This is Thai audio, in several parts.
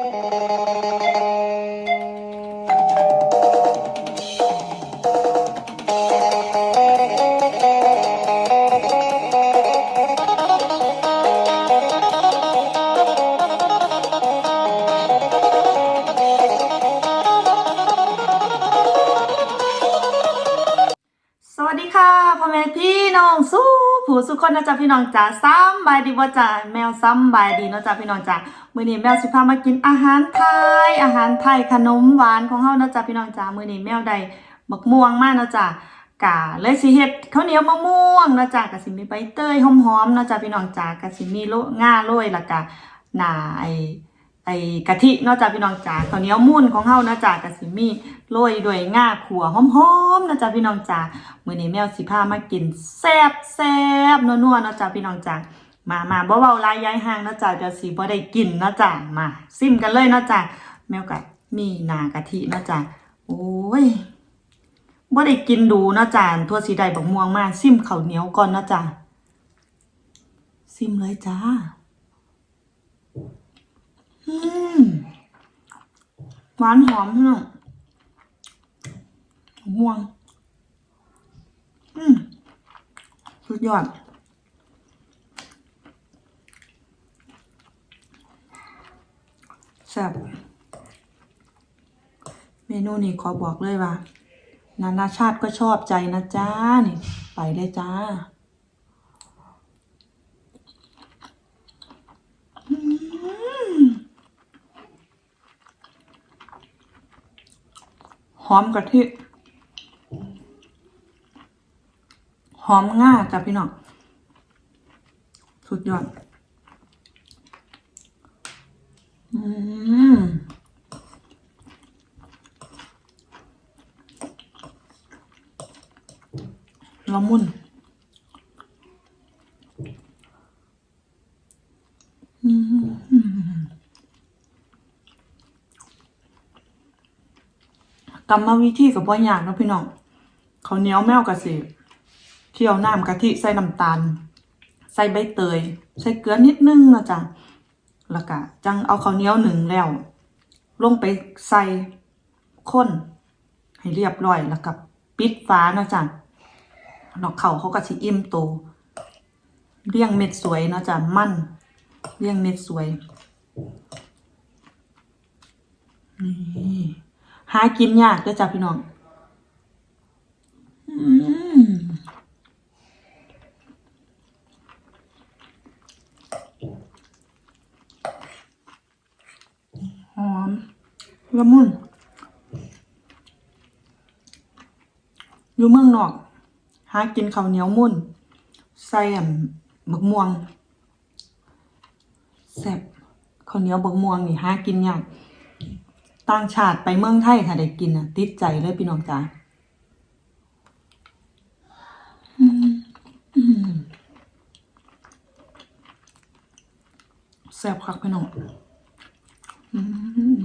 ส ค่ะพ่อแม่พี่น้องสู้ผู้สุคนนะจ๊ะพี่น้องจ๋าซ้ำบายดีบ่จ๋าแมวซ้ำบายดีนะจ๊ะพี่น้องจ๋ามื้อนี้แมวสิพามากินอาหารไทย อาหารไทยขนมหวานของเฮานะจ๊ะพี่น้องจ๋ามื้อนี้แมวได้บักม่วงมาเนะจ๊ะกะเลยสิเฮ็ดข้าวเหนียวมะม่วงนะจ๊ะกะสิมีใบเตยหอมๆนะจ๊ะพี่น้องจ๋ากะสิมีโลง่าโรยล้วก็หนาไอ ไอกะทินอกจากพี่น้องจ๋าข้าวเหนียวมุ่นของเฮานะจ้ากะสิมีโรยด้วยง่าขัวหอมๆนะจ้าพี่น้องจ๋ามื้อนี้แมวสิพามากินแซ่บแซ่บนัวๆนะจ้าพี่น้องจ๋ามามาบ่เว้าลายยายห่างนะจ้าเดี๋ยวสิบ่ได้กินนะจ้ามาซิมกันเลยนะจ้าแมวก็มีหน้ากะทินะจ้าโอ้ยบ่ได้กินดูนะจ้าทั่วสีใดบักม่วงมาซิมข้าวเหนียวก่อนนะจ้าซิมเลยจ้า หวานหอมพี่น้องม่วง อืมสุดยอดแซ่บเมนูนี้ขอบอกเลยว่า นานาชาติก็ชอบใจนะจ้า นี่ ไปเลยจ้าห อมกะทิหอมง่าจ้ะพี่น้อง สุดยอด อืมละมุน อืม กรรมวิธีกับบ่อยากเนะพี่น้องเขาเนียวแมวกะสิเคี่ยวน้ำกะทิใส่น้ำตาล ใส่ใบเตย ใส่เกลือนิดนึงนะจ้ะแล้วก็จังเอาข้าวเหนียวหนึ่งแล้ว ลงไปใส่ข้น ให้เรียบร้อยแล้วก็ปิดฟ้านะจ้ะดอกเขาเขาก็สิอิ่มโตเรียงเม็ดสวยนะจ้ะมั่นเรียงเม็ดสวยนี่ หากินยากเด้อจ้ะพี่น้องอืมหอมละมุนอยู่เมืองนอก หากินข้าวเหนียวมุ่นใส่อันบักม่วงแซ่บข้าวเหนียวบักม่วงนี่หากินยาก ต่างชาติไปเมืองไทยถ้าได้กินอะ ติดใจเลยพี่น้องจ๋าแซ่บคักพี่น้อง อืม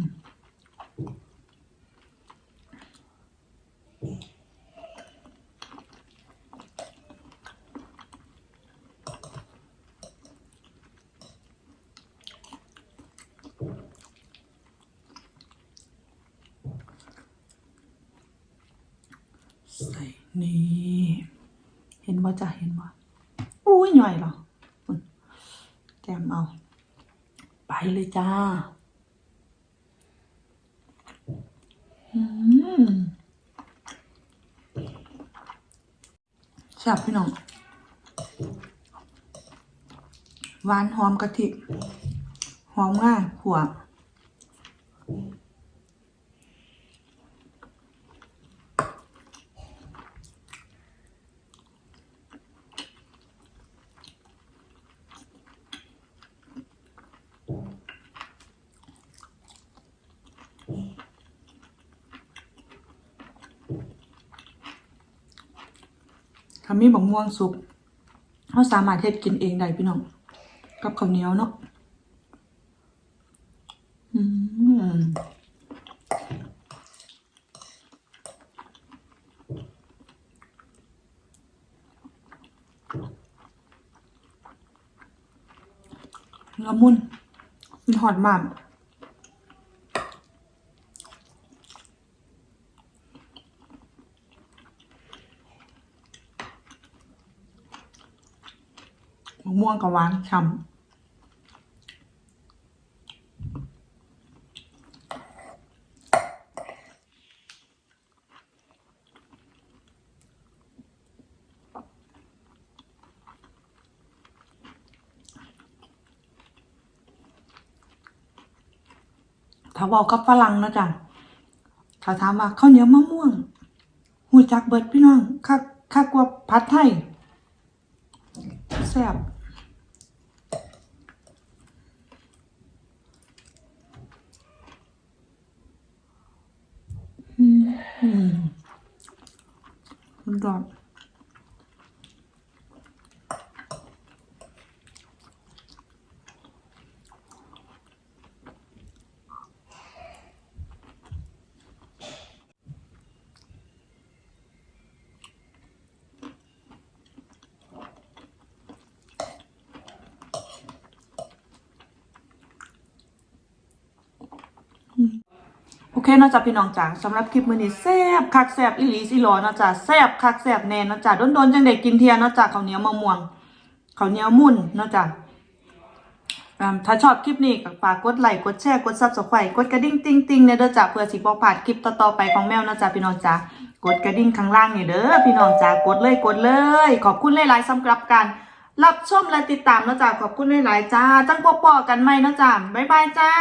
ใส่นี่ เห็นว่าจะเห็นว่าอุ้ยหน่อยหรอแจมเอา ไปเลยจ้าอืมแซ่บพี่น้องหวานหอมกะทิหอมง่ายหัว ถ้ามีบักม่วงสุกเราสามารถเฮ็ดกินเองได้พี่น้อง กับข้าวเหนียวเนาะอืมละมุนมันหอดมาก มะม่วงกับหวานฉ่ำถ้าบอกกับฝรั่งนะจ้ะเขาถามว่าข้าวเหนียวมะม่วงหูจักเบิดพี่น้องค่าค่ากว่าผัดไทยแซ่บอื มอืมมันร้อนโอ เคเนาะจ้ะพี่น้องจ๋าสำหรับคลิปมื้อนี้แซ่บคักแซ่บอีหลีสิหลอเนาะจ้ะแซ่บคักแซ่บแน่เนาะจ้ะโดนๆจังได้กินเทียเนาะจ้ะข้าวเหนียวมะม่วงข้าวเหนียวมุ่นเนาะจ้ะถ้าชอบคลิปนี้ก็ฝากกดไลค์กดแชร์กดซับสไครต์กดกระดิ่งติ๊งติ๊งเนี่ยเด้อจ้ะเพื่อสิบ่พลาดคลิปต่อๆไปของแมวนะจ๊ะพี่น้องจ้ากดกระดิ่งข้างล่างนี่เด้อพี่น้องจ้ากดเลยกดเลย ขอบคุณหลายๆสำหรับการรับชมและติดตามนะจ๊ะขอบคุณหลายๆจ้าจังปอๆกันใหม่นะจ๊ะบ๊ายบายจ้า